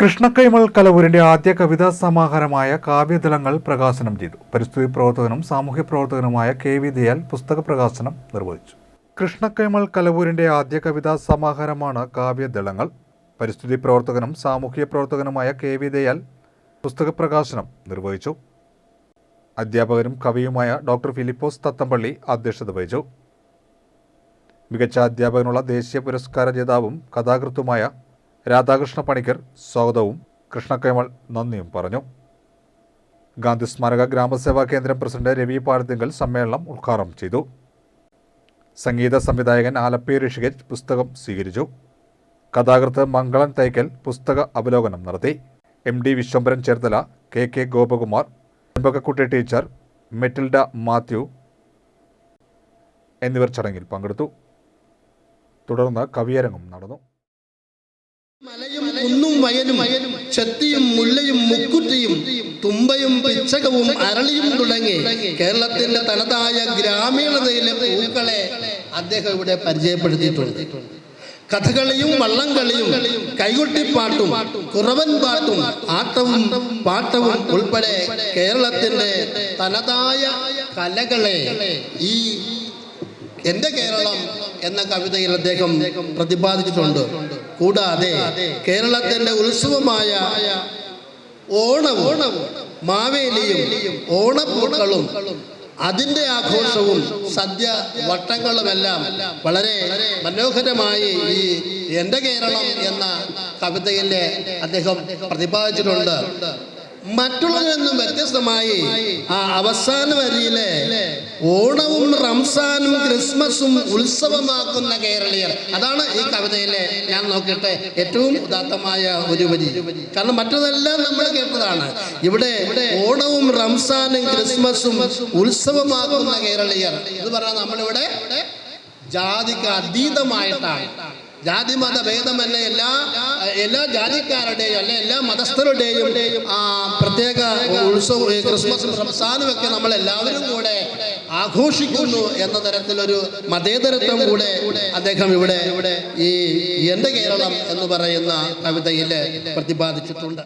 കൃഷ്ണക്കൈമൾ കലവൂരിന്റെ ആദ്യ കവിതാ സമാഹാരമായ കാവ്യദലങ്ങൾ പ്രകാശനം ചെയ്തു. പരിസ്ഥിതി പ്രവർത്തകനും സാമൂഹ്യ പ്രവർത്തകനുമായ കെ വി ദയാൽ പുസ്തക പ്രകാശനം നിർവഹിച്ചു. കൃഷ്ണക്കൈമൾ കലവൂരിന്റെ ആദ്യ കവിതാ സമാഹാരമാണ് കാവ്യദളങ്ങൾ. പരിസ്ഥിതി പ്രവർത്തകനും സാമൂഹ്യ പ്രവർത്തകനുമായ കെ വി ദയാൽ പുസ്തക പ്രകാശനം നിർവഹിച്ചു. അധ്യാപകനും കവിയുമായ ഡോക്ടർ ഫിലിപ്പോസ് തത്തമ്പള്ളി അധ്യക്ഷത വഹിച്ചു. മികച്ച അധ്യാപകനുള്ള ദേശീയ പുരസ്കാര ജേതാവും കഥാകൃത്തുമായ രാധാകൃഷ്ണ പണിക്കർ സ്വാഗതവും കൃഷ്ണക്കൈമൾ നന്ദിയും പറഞ്ഞു. ഗാന്ധി സ്മാരക ഗ്രാമസേവാ കേന്ദ്രം പ്രസിഡന്റ് രവി പാടത്തിങ്കൽ സമ്മേളനം ഉദ്ഘാടനം ചെയ്തു. സംഗീത സംവിധായകൻ ആലപ്പി ഋഷികേജ് പുസ്തകം സ്വീകരിച്ചു. കഥാകൃത്ത് മംഗളൻ തൈക്കൽ പുസ്തക അവലോകനം നടത്തി. M D Viswambharan Cherthala K K Gopakumar Chembakakutty teacher Metilda Mathew എന്നിവർ ചടങ്ങിൽ പങ്കെടുത്തു. തുടർന്ന് കവിയരങ്ങും നടന്നു. കുന്നും വയലും ചെത്തിയും മുല്ലയും മുക്കുറ്റിയും തുമ്പയും പിച്ചകവും അരളിയും തുടങ്ങി കേരളത്തിന്റെ തനതായ ഗ്രാമീണതയിലെ പൂക്കളെ അദ്ദേഹം ഇവിടെ പരിചയപ്പെടുത്തിയിട്ടുണ്ട്. കഥകളിയും വള്ളംകളിയും കൈകൊട്ടിപ്പാട്ടും കുറവൻ പാട്ടും ആട്ടവും പാട്ടവും ഉൾപ്പെടെ കേരളത്തിന്റെ തനതായ കലകളെ ഈ എന്റെ കേരളം എന്ന കവിതയിൽ അദ്ദേഹം പ്രതിപാദിച്ചിട്ടുണ്ട്. കൂടാതെ കേരളത്തിന്റെ ഉത്സവമായ ഓണവും മാവേലിയും ഓണപ്പൂക്കളും അതിന്റെ ആഘോഷവും സദ്യ വട്ടങ്ങളുമെല്ലാം വളരെ മനോഹരമായി ഈ എന്റെ കേരളം എന്ന കവിതയിലെ അദ്ദേഹം പ്രതിപാദിച്ചിട്ടുണ്ട്. മറ്റുള്ളതിൽ നിന്നും വ്യത്യസ്തമായി ആ അവസാന വരിയിലെ ഓണവും റംസാനും ക്രിസ്മസും ഉത്സവമാക്കുന്ന കേരളീയർ. അതാണ് ഈ കവിതയിലെ ഞാൻ നോക്കട്ടെ ഏറ്റവും ഉദാത്തമായ ഒരു വരി. കാരണം മറ്റതെല്ലാം നമ്മൾ കേട്ടതാണ്. ഇവിടെ ഓണവും റംസാനും ക്രിസ്മസും ഉത്സവമാക്കുന്ന കേരളീയർ. എന്ന് പറഞ്ഞാൽ നമ്മളിവിടെ ജാതിക്ക് അതീതമായിട്ടാണ്. ജാതി മത ഭേദമല്ല എല്ലാ എല്ലാ ജാതിക്കാരുടെയും അല്ലെ എല്ലാ മതസ്ഥരുടെയും ആ പ്രത്യേക ഉത്സവം ക്രിസ്മസ് റംസാനും നമ്മൾ എല്ലാവരും കൂടെ ആഘോഷിക്കുന്നു എന്ന തരത്തിലൊരു മതേതരത്വം കൂടെ അദ്ദേഹം ഇവിടെ ഈ എന്റെ കേരളം എന്ന് പറയുന്ന കവിതയിൽ പ്രതിപാദിച്ചിട്ടുണ്ട്.